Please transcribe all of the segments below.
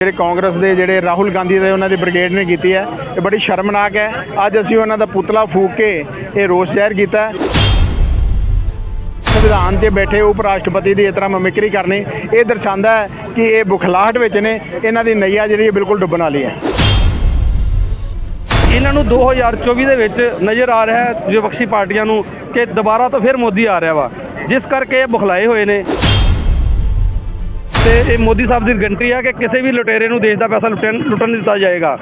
ਜਿਹੜੇ ਕਾਂਗਰਸ ਦੇ ਜਿਹੜੇ ਰਾਹੁਲ ਗਾਂਧੀ ਦੇ ਉਹਨਾਂ ਦੀ ਬ੍ਰਿਗੇਡ ਨੇ ਕੀਤੀ ਹੈ, ਇਹ ਬੜੀ ਸ਼ਰਮਨਾਕ ਹੈ। ਅੱਜ ਅਸੀਂ ਉਹਨਾਂ ਦਾ ਪੁਤਲਾ ਫੂਕ ਕੇ ਇਹ ਰੋਸ ਜ਼ਾਹਿਰ ਕੀਤਾ ਸੰਵਿਧਾਨ ਤੇ ਬੈਠੇ ਉਪ ਰਾਸ਼ਟਰਪਤੀ ਦੀ ਇਸ ਤਰ੍ਹਾਂ ਮਮਿਕਰੀ ਕਰਨੀ, ਇਹ ਦਰਸਾਉਂਦਾ ਹੈ ਕਿ ਇਹ ਬੁਖਲਾਹਟ ਵਿੱਚ ਨੇ, ਇਹਨਾਂ ਦੀ ਨਈਆ ਜਿਹੜੀ ਹੈ ਬਿਲਕੁਲ ਡੁੱਬਣ ਵਾਲੀ ਹੈ। ਇਹਨਾਂ ਨੂੰ 2024 ਦੇ ਵਿੱਚ ਨਜ਼ਰ ਆ ਰਿਹਾ ਹੈ ਵਿਪਕਸ਼ੀ ਪਾਰਟੀਆਂ ਨੂੰ ਕਿ ਦੁਬਾਰਾ ਤੋਂ ਫਿਰ ਮੋਦੀ ਆ ਰਿਹਾ ਵਾ, ਜਿਸ ਕਰਕੇ ਇਹ ਬੁਖਲਾਏ ਹੋਏ ਨੇ। ਤੇ ਇਹ ਮੋਦੀ ਸਾਹਿਬ ਦੀ ਗਰੰਟੀ ਹੈ ਕਿ ਕਿਸੇ ਵੀ ਲੁਟੇਰੇ ਨੂੰ ਦੇਸ਼ ਦਾ ਪੈਸਾ ਲੁੱਟਣ ਲੁੱਟਣ ਨਹੀਂ ਦਿੱਤਾ ਜਾਏਗਾ।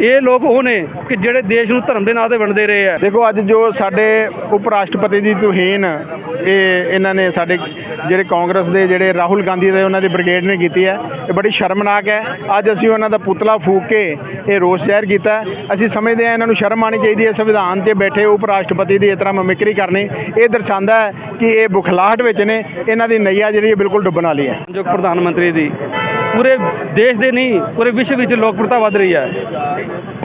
ਇਹ ਲੋਕ ਉਹ ਨੇ ਕਿ ਜਿਹੜੇ ਦੇਸ਼ ਨੂੰ ਧਰਮ ਦੇ ਨਾਂ ਤੇ ਵੰਡਦੇ ਰਹੇ ਆ। ਦੇਖੋ ਅੱਜ ਜੋ ਸਾਡੇ ਉਪ ਰਾਸ਼ਟਰਪਤੀ ਦੀ ਤੋਹੀਨ ਇਹ ਇਹਨਾਂ ਨੇ ਸਾਡੇ ਜਿਹੜੇ ਕਾਂਗਰਸ ਦੇ ਜਿਹੜੇ ਰਾਹੁਲ ਗਾਂਧੀ ਦੇ ਉਹਨਾਂ ਦੀ ਬ੍ਰਿਗੇਡ ਨੇ ਕੀਤੀ ਹੈ ਇਹ ਬੜੀ ਸ਼ਰਮਨਾਕ ਹੈ। ਅੱਜ ਅਸੀਂ ਉਹਨਾਂ ਦਾ ਪੁਤਲਾ ਫੂਕ ਕੇ ਇਹ ਰੋਸ ਜ਼ਾਹਿਰ ਕੀਤਾ। ਅਸੀਂ ਸਮਝਦੇ ਹਾਂ ਇਹਨਾਂ ਨੂੰ ਸ਼ਰਮ ਆਣੀ ਚਾਹੀਦੀ ਹੈ ਸੰਵਿਧਾਨ ਤੇ ਬੈਠੇ ਉਪ ਰਾਸ਼ਟਰਪਤੀ ਦੀ ਇਸ ਤਰ੍ਹਾਂ ਮਮਿਕਰੀ ਕਰਨੀ। ਇਹ ਦਰਸਾਉਂਦਾ ਹੈ ਕਿ ਇਹ ਬੁਖਲਾਹਟ ਵਿੱਚ ਨੇ ਇਹਨਾਂ ਦੀ ਨਈਆ ਜਿਹੜੀ ਬਿਲਕੁਲ ਡੁੱਬਣ ਵਾਲੀ ਹੈ। ਜੋ ਪ੍ਰਧਾਨ ਪ੍ਰਧਾਨ ਮੰਤਰੀ ਦੀ। ਪੂਰੇ ਦੇਸ਼ ਦੇ ਨਹੀਂ, ਪੂਰੇ ਵਿਸ਼ਵ ਵਿੱਚ ਲੋਕਪ੍ਰਿਅਤਾ ਵੱਧ ਰਹੀ ਹੈ।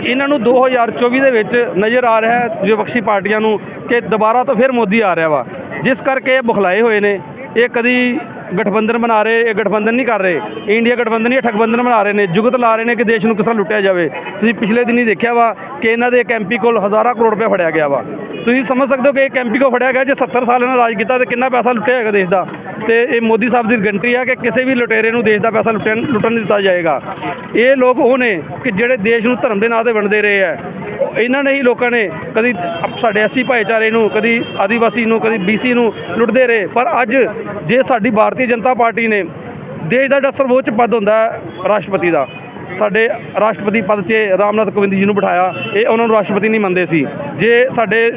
ਇਹਨਾਂ ਨੂੰ 2024 ਦੇ ਵਿੱਚ ਨਜ਼ਰ ਆ ਰਿਹਾ ਹੈ ਵਿਪਕਸ਼ੀ ਪਾਰਟੀਆਂ ਨੂੰ ਕਿ ਦੁਬਾਰਾ ਤੋਂ ਫਿਰ ਮੋਦੀ ਆ ਰਿਹਾ ਵਾ। ਜਿਸ ਕਰਕੇ ਇਹ ਬੁਖਲਾਏ ਹੋਏ ਨੇ। ਇਹ ਕਦੀ ਗਠਬੰਧਨ ਬਣਾ ਰਹੇ, ਇਹ ਗਠਬੰਧਨ ਨਹੀਂ ਕਰ ਰਹੇ। ਇੰਡੀਆ ਗਠਬੰਧਨ ਨਹੀਂ ਠਗਬੰਧਨ ਬਣਾ ਰਹੇ ਨੇ। ਜੁਗਤ ਲਾ ਰਹੇ ਨੇ ਕਿ ਦੇਸ਼ ਨੂੰ ਕਿਸ ਤਰ੍ਹਾਂ ਲੁੱਟਿਆ ਜਾਵੇ। ਤੁਸੀਂ ਪਿਛਲੇ ਦਿਨੀ ਦੇਖਿਆ ਵਾ ਕਿ ਇਹਨਾਂ ਦੇ ਇੱਕ ਕੋਲ ਹਜ਼ਾਰਾਂ ਕਰੋੜ ਰੁਪਏ ਫੜਿਆ ਗਿਆ ਵਾ। ਤੁਸੀਂ ਸਮਝ ਸਕਦੇ ਹੋ ਕਿ ਇਹ ਐਮਪੀ ਕੋ ਫੜਿਆ ਗਿਆ ਜੇ 70 ਸਾਲ ਇਹਨਾਂ ਰਾਜ ਕੀਤਾ ਤੇ ਕਿੰਨਾ ਪੈਸਾ ਲੁੱਟਿਆ ਹੈਗਾ ਦੇਸ਼ ਦਾ। ਤੇ ਇਹ ਮੋਦੀ ਸਾਹਿਬ ਦੀ ਗਰੰਟੀ ਹੈ ਕਿ ਕਿਸੇ ਵੀ ਲੁਟੇਰੇ ਨੂੰ ਦੇਸ਼ ਦਾ ਪੈਸਾ ਲੁੱਟਣ ਲੁੱਟਣ ਨਹੀਂ ਦਿੱਤਾ ਜਾਏਗਾ। ਇਹ ਲੋਕ ਉਹ ਨੇ ਕਿ ਜਿਹੜੇ ਦੇਸ਼ ਨੂੰ ਧਰਮ ਦੇ ਨਾਂ ਤੇ ਵੰਡਦੇ ਰਹੇ ਆ। ਇਹਨਾਂ ਨੇ ਹੀ ਲੋਕਾਂ ਨੇ ਕਦੀ ਸਾਡੇ ਐਸੀ ਭਾਈਚਾਰੇ ਨੂੰ, ਕਦੀ ਆਦੀਵਾਸੀ ਨੂੰ, ਕਦੀ ਬੀਸੀ ਨੂੰ ਲੁੱਟਦੇ ਰਹੇ। ਪਰ ਅੱਜ ਜੇ ਸਾਡੀ ਭਾਰਤੀ ਜਨਤਾ ਪਾਰਟੀ ਨੇ ਦੇਸ਼ ਦਾ ਜਿਹੜਾ ਸਰਵੋੱਚ ਪਦ ਹੁੰਦਾ ਹੈ ਰਾਸ਼ਟਰਪਤੀ ਦਾ ਸਾਡੇ ਰਾਸ਼ਟਰਪਤੀ ਪਦ 'ਚ ਰਾਮਨਾਥ ਕੋਵਿੰਦ ਜੀ ਨੂੰ ਬਿਠਾਇਆ, ਇਹ ਉਹਨਾਂ ਨੂੰ ਰਾਸ਼ਟਰਪਤੀ ਨਹੀਂ ਮੰਨਦੇ ਸੀ। ਜੇ ਸਾਡੇ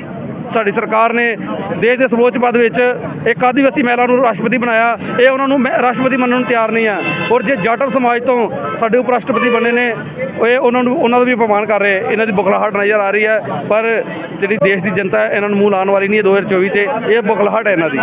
ਸਾਡੀ ਸਰਕਾਰ ਨੇ ਦੇਸ਼ ਦੇ ਸਰਵੋੱਚ ਪਦ ਵਿੱਚ ਇੱਕ ਆਦੀਵਾਸੀ ਮਹਿਲਾ ਨੂੰ ਰਾਸ਼ਟਰਪਤੀ ਬਣਾਇਆ। ਇਹ ਉਹਨਾਂ ਨੂੰ ਰਾਸ਼ਟਰਪਤੀ ਮੰਨਣ ਨੂੰ ਤਿਆਰ ਨਹੀਂ ਆ। ਔਰ ਜੇ ਜਾਟਵ ਸਮਾਜ ਤੋਂ ਸਾਡੇ ਉਪ ਰਾਸ਼ਟਰਪਤੀ ਬਣੇ ਨੇ ਇਹ ਉਹਨਾਂ ਨੂੰ ਉਹਨਾਂ ਦਾ ਵੀ ਅਪਮਾਨ ਕਰ ਰਹੇ। ਇਹਨਾਂ ਦੀ ਬੁਖਲਾਹਟ ਨਜ਼ਰ ਆ ਰਹੀ ਹੈ। ਪਰ ਜਿਹੜੀ ਦੇਸ਼ ਦੀ ਜਨਤਾ ਹੈ ਇਹਨਾਂ ਨੂੰ ਮੂੰਹ ਲਾਉਣ ਵਾਲੀ ਨਹੀਂ ਹੈ 2024 'ਚ ਇਹ ਬੁਖਲਾਹਟ ਹੈ ਇਹਨਾਂ ਦੀ।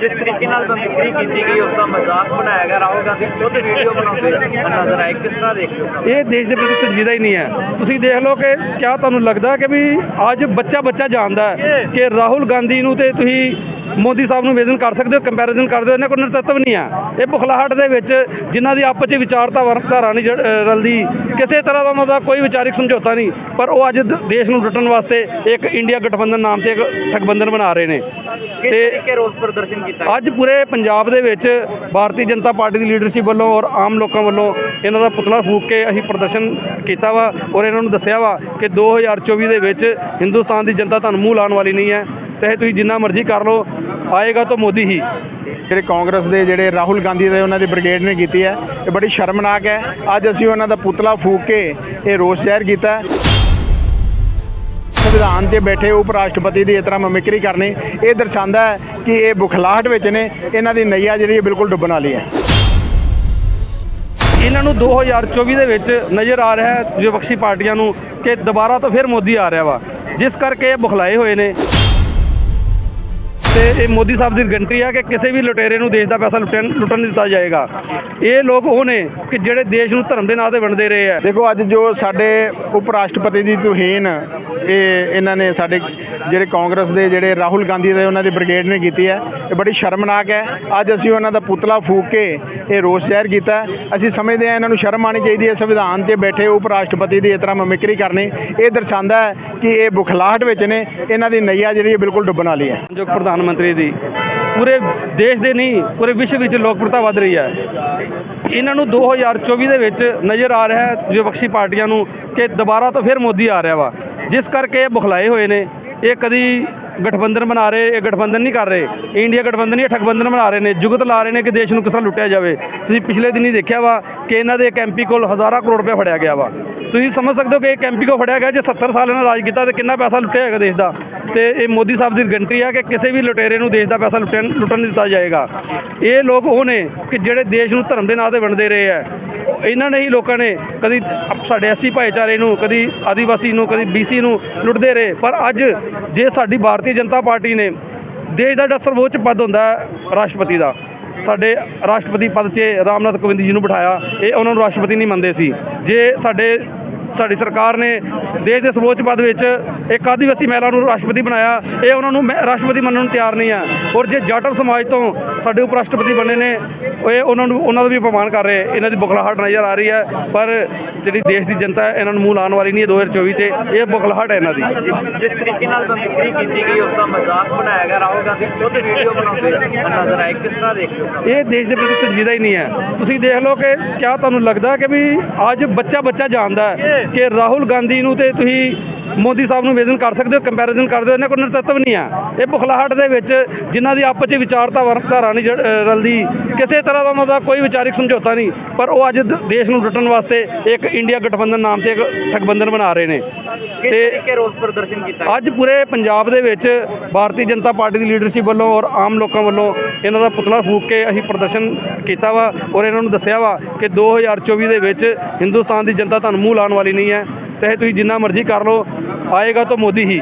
ਜਿਸ ਤਰੀਕੇ ਨਾਲ ਬੰਦਗੀ ਕੀਤੀ ਗਈ ਉਸ ਦਾ ਮਜ਼ਾਕ ਬਣਾਇਆ ਗਿਆ। ਰਾਹੁਲ ਗਾਂਧੀ ਖੁਦ ਵੀਡੀਓ ਬਣਾਉਂਦੇ ਨਜ਼ਰ ਆਏ। ਕਿਸ ਤਰ੍ਹਾਂ ਦੇਖਦੇ ਹੋ? ਇਹ ਦੇਸ਼ ਦੇ ਪ੍ਰਤੀ ਸੰਜੀਦਾ ਹੀ ਨਹੀਂ ਹੈ। ਤੁਸੀਂ ਦੇਖ ਲਓ ਕਿ ਕਿਆ ਤੁਹਾਨੂੰ ਲੱਗਦਾ ਕਿ ਵੀ ਅੱਜ ਬੱਚਾ ਬੱਚਾ ਜਾਣਦਾ ਹੈ। ਕਿ ਰਾਹੁਲ ਗਾਂਧੀ ਨੂੰ ਤੇ ਤੁਸੀਂ ਮੋਦੀ ਸਾਹਿਬ ਨੂੰ ਵਿਜ਼ਨ ਕਰ ਸਕਦੇ ਹੋ ਕੰਪੈਰੀਜ਼ਨ ਕਰਦੇ ਹੋ, ਇਹਨਾਂ ਕੋਲ ਨਰਤੱਵ ਨਹੀਂ ਆ। ਇਹ ਬੁਖਲਾਹਟ ਦੇ ਵਿੱਚ ਜਿਨ੍ਹਾਂ ਦੀ ਆਪਸ 'ਚ ਵਿਚਾਰਧਾਰਾ ਧਾਰਾ ਨਹੀਂ ਜੜ- ਰਲਦੀ, ਕਿਸੇ ਤਰ੍ਹਾਂ ਦਾ ਉਹਨਾਂ ਦਾ ਕੋਈ ਵਿਚਾਰਿਕ ਸਮਝੌਤਾ ਨਹੀਂ, ਪਰ ਉਹ ਅੱਜ ਦੇਸ਼ ਨੂੰ ਲੁੱਟਣ ਵਾਸਤੇ ਇੱਕ ਇੰਡੀਆ ਗਠਬੰਧਨ ਨਾਮ ਤੇ ਇੱਕ ਠਗਬੰਧਨ ਬਣਾ ਰਹੇ ਨੇ। ਤੇ ਰੋਸ ਪ੍ਰਦਰਸ਼ਨ ਕੀਤਾ ਅੱਜ ਪੂਰੇ ਪੰਜਾਬ ਦੇ ਵਿੱਚ ਭਾਰਤੀ ਜਨਤਾ ਪਾਰਟੀ ਦੀ ਲੀਡਰਸ਼ਿਪ ਵੱਲੋਂ ਔਰ ਆਮ ਲੋਕਾਂ ਵੱਲੋਂ ਇਹਨਾਂ ਦਾ ਪੁਤਲਾ ਫੂਕ ਕੇ ਅਸੀਂ ਪ੍ਰਦਰਸ਼ਨ ਕੀਤਾ ਵਾ ਔਰ ਇਹਨਾਂ ਨੂੰ ਦੱਸਿਆ ਵਾ ਕਿ 2024 ਦੇ ਵਿੱਚ ਹਿੰਦੁਸਤਾਨ ਦੀ ਜਨਤਾ ਤੁਹਾਨੂੰ ਮੂੰਹ ਲਾਉਣ ਵਾਲੀ ਨਹੀਂ ਹੈ ਤੇ ਤੁਸੀਂ ਜਿੰਨਾ ਮਰਜ਼ੀ ਕਰ ਲਓ ਆਏਗਾ ਤਾਂ ਮੋਦੀ ਹੀ। ਜਿਹੜੇ ਕਾਂਗਰਸ ਦੇ ਜਿਹੜੇ ਰਾਹੁਲ ਗਾਂਧੀ ਦੇ ਉਹਨਾਂ ਦੀ ਬ੍ਰਿਗੇਡ ਨੇ ਕੀਤੀ ਹੈ ਇਹ ਬੜੀ ਸ਼ਰਮਨਾਕ ਹੈ। ਅੱਜ ਅਸੀਂ ਉਹਨਾਂ ਦਾ ਪੁਤਲਾ ਫੂਕ ਕੇ ਇਹ ਰੋਸ ਜ਼ਾਹਿਰ ਕੀਤਾ ਸੰਵਿਧਾਨ ਤੇ ਬੈਠੇ ਉਪ ਰਾਸ਼ਟਰਪਤੀ ਦੀ ਇਸ ਤਰ੍ਹਾਂ ਮਮਿਕਰੀ ਕਰਨੀ, ਇਹ ਦਰਸਾਉਂਦਾ ਹੈ ਕਿ ਇਹ ਬੁਖਲਾਹਟ ਵਿੱਚ ਨੇ, ਇਹਨਾਂ ਦੀ ਨਈਆ ਜਿਹੜੀ ਬਿਲਕੁਲ ਡੁੱਬਣ ਵਾਲੀ ਹੈ। ਇਹਨਾਂ ਨੂੰ 2024 ਦੇ ਵਿੱਚ ਨਜ਼ਰ ਆ ਰਿਹਾ ਹੈ ਵਿਪਕਸ਼ੀ ਪਾਰਟੀਆਂ ਨੂੰ ਕਿ ਦੁਬਾਰਾ ਤੋਂ ਫਿਰ ਮੋਦੀ ਆ ਰਿਹਾ ਵਾ, ਜਿਸ ਕਰਕੇ ਇਹ ਬੁਖਲਾਏ ਹੋਏ ਨੇ। ਤੇ ਇਹ ਮੋਦੀ ਸਾਹਿਬ ਦੀ ਗਰੰਟੀ ਹੈ ਕਿ ਕਿਸੇ ਵੀ ਲੁਟੇਰੇ ਨੂੰ ਦੇਸ਼ ਦਾ ਪੈਸਾ ਲੁੱਟਣ ਲੁੱਟਣ ਨਹੀਂ ਦਿੱਤਾ ਜਾਏਗਾ। ਇਹ ਲੋਕ ਉਹ ਨੇ ਕਿ ਜਿਹੜੇ ਦੇਸ਼ ਨੂੰ ਧਰਮ ਦੇ ਨਾਂ ਤੇ ਵੰਡਦੇ ਰਹੇ ਆ। ਦੇਖੋ ਅੱਜ ਜੋ ਸਾਡੇ ਉਪ ਰਾਸ਼ਟਰਪਤੀ ਦੀ ਤੋਹੀਨ ਇਹ ਇਹਨਾਂ ਨੇ ਸਾਡੇ ਜਿਹੜੇ ਕਾਂਗਰਸ ਦੇ ਜਿਹੜੇ ਰਾਹੁਲ ਗਾਂਧੀ ਦੇ ਉਹਨਾਂ ਦੀ ਬ੍ਰਿਗੇਡ ਨੇ ਕੀਤੀ ਹੈ ਇਹ ਬੜੀ ਸ਼ਰਮਨਾਕ ਹੈ। ਅੱਜ ਅਸੀਂ ਉਹਨਾਂ ਦਾ ਪੁਤਲਾ ਫੂਕ ਕੇ ਇਹ ਰੋਸ ਜ਼ਾਹਿਰ ਕੀਤਾ। ਅਸੀਂ ਸਮਝਦੇ ਹਾਂ ਇਹਨਾਂ ਨੂੰ ਸ਼ਰਮ ਆਣੀ ਚਾਹੀਦੀ ਹੈ ਸੰਵਿਧਾਨ ਤੇ ਬੈਠੇ ਉਪ ਰਾਸ਼ਟਰਪਤੀ ਦੀ ਇਸ ਤਰ੍ਹਾਂ ਮਮਿਕਰੀ ਕਰਨੀ। ਇਹ ਦਰਸਾਉਂਦਾ ਹੈ ਕਿ ਇਹ ਬੁਖਲਾਹਟ ਵਿੱਚ ਨੇ ਇਹਨਾਂ ਦੀ ਨਈਆ ਜਿਹੜੀ ਬਿਲਕੁਲ ਡੁੱਬਣ ਵਾਲੀ ਹੈ। ਜੋ ਪ੍ਰਧਾਨ ਪ੍ਰਧਾਨ ਮੰਤਰੀ ਦੀ। ਪੂਰੇ ਦੇਸ਼ ਦੇ ਨਹੀਂ, ਪੂਰੇ ਵਿਸ਼ਵ ਵਿੱਚ ਲੋਕਪ੍ਰਿਅਤਾ ਵੱਧ ਰਹੀ ਹੈ। ਇਹਨਾਂ ਨੂੰ 2024 ਦੇ ਵਿੱਚ ਨਜ਼ਰ ਆ ਰਿਹਾ ਹੈ ਵਿਪਕਸ਼ੀ ਪਾਰਟੀਆਂ ਨੂੰ ਕਿ ਦੁਬਾਰਾ ਤੋਂ ਫਿਰ ਮੋਦੀ ਆ ਰਿਹਾ ਵਾ। ਜਿਸ ਕਰਕੇ ਇਹ ਬੁਖਲਾਏ ਹੋਏ ਨੇ। ਇਹ ਕਦੀ ਗਠਬੰਧਨ ਬਣਾ ਰਹੇ, ਇਹ ਗਠਬੰਧਨ ਨਹੀਂ ਕਰ ਰਹੇ। ਇੰਡੀਆ ਗਠਬੰਧਨ ਨਹੀਂ ਠਗਬੰਧਨ ਬਣਾ ਰਹੇ ਨੇ। ਜੁਗਤ ਲਾ ਰਹੇ ਨੇ ਕਿ ਦੇਸ਼ ਨੂੰ ਕਿਸ ਤਰ੍ਹਾਂ ਲੁੱਟਿਆ ਜਾਵੇ। ਤੁਸੀਂ ਪਿਛਲੇ ਦਿਨੀ ਦੇਖਿਆ ਵਾ ਕਿ ਇਹਨਾਂ ਦੇ ਇੱਕ ਕੋਲ ਹਜ਼ਾਰਾਂ ਕਰੋੜ ਰੁਪਏ ਫੜਿਆ ਗਿਆ ਵਾ। ਤੁਸੀਂ ਸਮਝ ਸਕਦੇ ਹੋ ਕਿ ਇਹ ਐਮਪੀ ਕੋ ਫੜਿਆ ਗਿਆ ਜੇ 70 ਸਾਲ ਇਹਨਾਂ ਰਾਜ ਕੀਤਾ ਤੇ ਕਿੰਨਾ ਪੈਸਾ ਲੁੱਟਿਆ ਹੈਗਾ ਦੇਸ਼ ਦਾ। ਤੇ ਇਹ ਮੋਦੀ ਸਾਹਿਬ ਦੀ ਗਰੰਟੀ ਹੈ ਕਿ ਕਿਸੇ ਵੀ ਲੁਟੇਰੇ ਨੂੰ ਦੇਸ਼ ਦਾ ਪੈਸਾ ਲੁੱਟਣ ਲੁੱਟਣ ਨਹੀਂ ਦਿੱਤਾ ਜਾਏਗਾ। ਇਹ ਲੋਕ ਉਹ ਨੇ ਕਿ ਜਿਹੜੇ ਦੇਸ਼ ਨੂੰ ਧਰਮ ਦੇ ਨਾਂ ਤੇ ਵੰਡਦੇ ਰਹੇ ਆ। ਇਹਨਾਂ ਨੇ ਹੀ ਲੋਕਾਂ ਨੇ ਕਦੀ ਸਾਡੇ ਐਸੀ ਭਾਈਚਾਰੇ ਨੂੰ, ਕਦੀ ਆਦੀਵਾਸੀ ਨੂੰ, ਕਦੀ ਬੀਸੀ ਨੂੰ ਲੁੱਟਦੇ ਰਹੇ। ਪਰ ਅੱਜ ਜੇ ਸਾਡੀ ਭਾਰਤੀ ਜਨਤਾ ਪਾਰਟੀ ਨੇ ਦੇਸ਼ ਦਾ ਜਿਹੜਾ ਸਰਵੋੱਚ ਪਦ ਹੁੰਦਾ ਹੈ ਰਾਸ਼ਟਰਪਤੀ ਦਾ ਸਾਡੇ ਰਾਸ਼ਟਰਪਤੀ ਪਦ 'ਚ ਰਾਮਨਾਥ ਕੋਵਿੰਦ ਜੀ ਨੂੰ ਬਿਠਾਇਆ, ਇਹ ਉਹਨਾਂ ਨੂੰ ਰਾਸ਼ਟਰਪਤੀ ਨਹੀਂ ਮੰਨਦੇ ਸੀ। ਜੇ ਸਾਡੇ ਸਾਡੀ ਸਰਕਾਰ ਨੇ ਦੇਸ਼ ਦੇ ਸਰਵੋੱਚ ਪਦ ਵਿੱਚ ਇੱਕ ਆਦੀਵਾਸੀ ਮਹਿਲਾ ਨੂੰ ਰਾਸ਼ਟਰਪਤੀ ਬਣਾਇਆ। ਇਹ ਉਹਨਾਂ ਨੂੰ ਰਾਸ਼ਟਰਪਤੀ ਮੰਨਣ ਨੂੰ ਤਿਆਰ ਨਹੀਂ ਆ। ਔਰ ਜੇ ਜਾਟਵ ਸਮਾਜ ਤੋਂ ਸਾਡੇ ਉਪ ਰਾਸ਼ਟਰਪਤੀ ਬਣੇ ਨੇ ਇਹ ਉਹਨਾਂ ਨੂੰ ਉਹਨਾਂ ਦਾ ਵੀ ਅਪਮਾਨ ਕਰ ਰਹੇ। ਇਹਨਾਂ ਦੀ ਬੁਖਲਾਹਟ ਨਜ਼ਰ ਆ ਰਹੀ ਹੈ ਪਰ ਜਿਹੜੀ ਦੇਸ਼ ਦੀ ਜਨਤਾ ਹੈ ਇਹਨਾਂ ਨੂੰ ਮੂੰਹ ਲਾਉਣ ਵਾਲੀ ਨਹੀਂ ਹੈ 2024 'ਚ ਇਹ ਬੁਖਲਾਹਟ ਹੈ ਇਹਨਾਂ ਦੀ। ਜਿਸ ਤਰੀਕੇ ਨਾਲ ਮਿਕਰੀ ਕੀਤੀ ਗਈ ਉਸ ਦਾ ਮਜ਼ਾਕ ਬਣਾਇਆ ਗਿਆ। ਰਾਹੁਲ ਗਾਂਧੀ ਖੁਦ ਵੀਡੀਓ ਬਣਾਉਂਦੇ ਨਜ਼ਰ ਆਏ ਕਿਸ ਤਰ੍ਹਾਂ ਦੇਖਦੇ ਹੋ? ਇਹ ਦੇਸ਼ ਦੇ ਪ੍ਰਤੀ ਸੰਜੀਦਾ ਹੀ ਨਹੀਂ ਹੈ। ਤੁਸੀਂ ਦੇਖ ਲਓ ਕਿ ਕਿਆ ਤੁਹਾਨੂੰ ਲੱਗਦਾ ਕਿ ਵੀ ਅੱਜ ਬੱਚਾ ਬੱਚਾ ਜਾਣਦਾ ਹੈ। ਕਿ ਰਾਹੁਲ ਗਾਂਧੀ ਨੂੰ ਤੇ ਤੁਸੀਂ ਮੋਦੀ ਸਾਹਿਬ ਨੂੰ ਵਿਜ਼ਨ ਕਰ ਸਕਦੇ ਹੋ ਕੰਪੈਰੀਜ਼ਨ ਕਰਦੇ ਹੋ ਇਹਨਾਂ ਕੋਲ ਨਰਤੱਵ ਨਹੀਂ ਆ ਇਹ ਬੁਖਲਾਹਟ ਦੇ ਵਿੱਚ ਜਿਨ੍ਹਾਂ ਦੀ ਆਪਸ 'ਚ ਵਿਚਾਰਤਾ ਧਾਰਾ ਨਹੀਂ ਰਲਦੀ ਕਿਸੇ ਤਰ੍ਹਾਂ ਦਾ ਉਹਨਾਂ ਦਾ ਕੋਈ ਵਿਚਾਰਿਕ ਸਮਝੌਤਾ ਨਹੀਂ ਪਰ ਉਹ ਅੱਜ ਦੇਸ਼ ਨੂੰ ਲੁੱਟਣ ਵਾਸਤੇ ਇੱਕ ਇੰਡੀਆ ਗਠਬੰਧਨ ਨਾਮ ਤੇ ਇੱਕ ਠਗਬੰਧਨ ਬਣਾ ਰਹੇ ਨੇ। ਤੇ ਰੋਸ ਪ੍ਰਦਰਸ਼ਨ ਕੀਤਾ ਅੱਜ ਪੂਰੇ ਪੰਜਾਬ ਦੇ ਵਿੱਚ ਭਾਰਤੀ ਜਨਤਾ ਪਾਰਟੀ ਦੀ ਲੀਡਰਸ਼ਿਪ ਵੱਲੋਂ ਔਰ ਆਮ ਲੋਕਾਂ ਵੱਲੋਂ ਇਹਨਾਂ ਦਾ ਪੁਤਲਾ ਫੂਕ ਕੇ ਅਸੀਂ ਪ੍ਰਦਰਸ਼ਨ ਕੀਤਾ ਵਾ ਔਰ ਇਹਨਾਂ ਨੂੰ ਦੱਸਿਆ ਵਾ ਕਿ 2024 ਦੇ ਵਿੱਚ ਹਿੰਦੁਸਤਾਨ ਦੀ ਜਨਤਾ ਤੁਹਾਨੂੰ ਮੂੰਹ ਲਾਉਣ ਵਾਲੀ ਨਹੀਂ ਹੈ। ਚਾਹੇ ਤੁਸੀਂ ਜਿੰਨਾ ਮਰਜ਼ੀ ਕਰ ਲਓ ਆਏਗਾ ਤਾਂ ਮੋਦੀ ਹੀ।